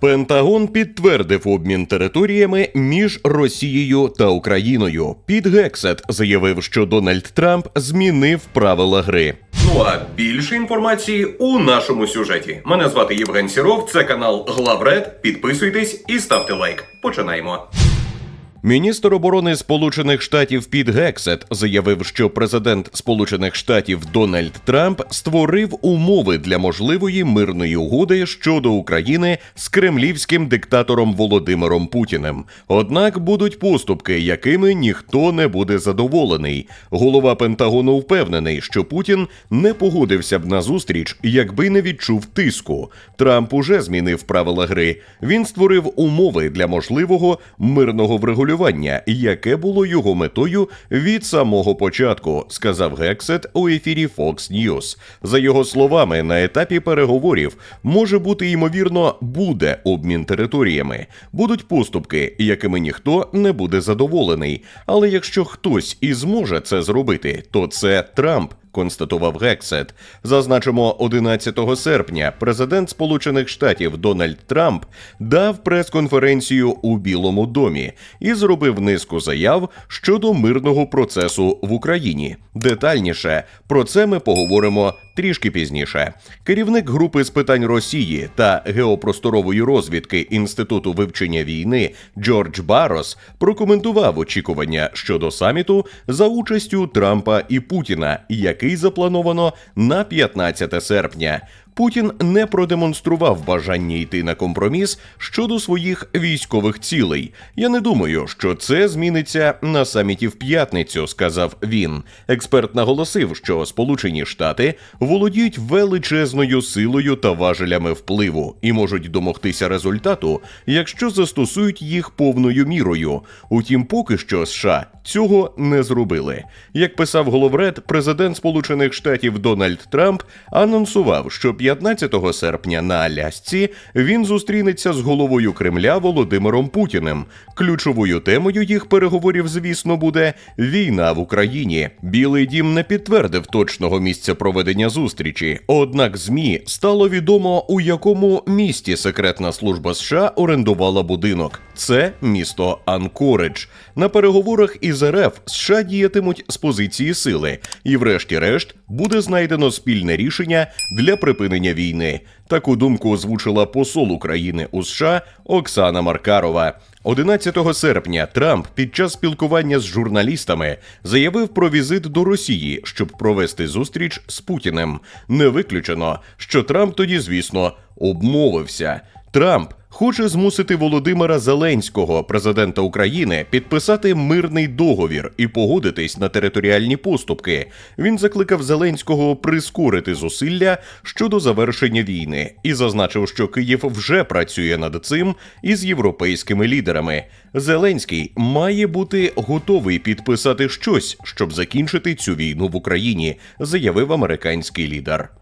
Пентагон підтвердив обмін територіями між Росією та Україною. Під Гексет заявив, що Дональд Трамп змінив правила гри. Ну а більше інформації у нашому сюжеті. Мене звати Євген Сіров. Це канал Главред. Підписуйтесь і ставте лайк. Починаємо. Міністр оборони Сполучених Штатів Піт Гексет заявив, що президент Сполучених Штатів Дональд Трамп створив умови для можливої мирної угоди щодо України з кремлівським диктатором Володимиром Путіним. Однак будуть поступки, якими ніхто не буде задоволений. Голова Пентагону впевнений, що Путін не погодився б на зустріч, якби не відчув тиску. Трамп уже змінив правила гри. Він створив умови для можливого мирного врегулювання, яке було його метою від самого початку, сказав Гексет у ефірі Fox News. За його словами, на етапі переговорів може бути ймовірно буде обмін територіями, будуть поступки, якими ніхто не буде задоволений. Але якщо хтось і зможе це зробити, то це Трамп констатував Гексет. Зазначимо, 11 серпня президент Сполучених Штатів Дональд Трамп дав прес-конференцію у Білому домі і зробив низку заяв щодо мирного процесу в Україні. Детальніше про це ми поговоримо трішки пізніше. Керівник групи з питань Росії та геопросторової розвідки Інституту вивчення війни Джордж Барос прокоментував очікування щодо саміту за участю Трампа і Путіна, який заплановано на 15 серпня. Путін не продемонстрував бажання йти на компроміс щодо своїх військових цілей. Я не думаю, що це зміниться на саміті в п'ятницю, сказав він. Експерт наголосив, що Сполучені Штати володіють величезною силою та важелями впливу і можуть домогтися результату, якщо застосують їх повною мірою. Утім, поки що США цього не зробили. Як писав головред, президент Сполучених Штатів Дональд Трамп анонсував, що 15 серпня на Алясці він зустрінеться з головою Кремля Володимиром Путіним. Ключовою темою їх переговорів, звісно, буде війна в Україні. Білий дім не підтвердив точного місця проведення зустрічі. Однак змі стало відомо, у якому місті секретна служба США орендувала будинок. Це місто Анкоридж. На переговорах із РФ США діятимуть з позиції сили, і, врешті-решт, буде знайдено спільне рішення для припинення війни. Таку думку озвучила посол України у США Оксана Маркарова. 11 серпня Трамп під час спілкування з журналістами заявив про візит до Росії, щоб провести зустріч з Путіним. Не виключено, що Трамп тоді, звісно, обмовився. Трамп хоче змусити Володимира Зеленського, президента України, підписати мирний договір і погодитись на територіальні поступки. Він закликав Зеленського прискорити зусилля щодо завершення війни і зазначив, що Київ вже працює над цим із європейськими лідерами. Зеленський має бути готовий підписати щось, щоб закінчити цю війну в Україні, заявив американський лідер.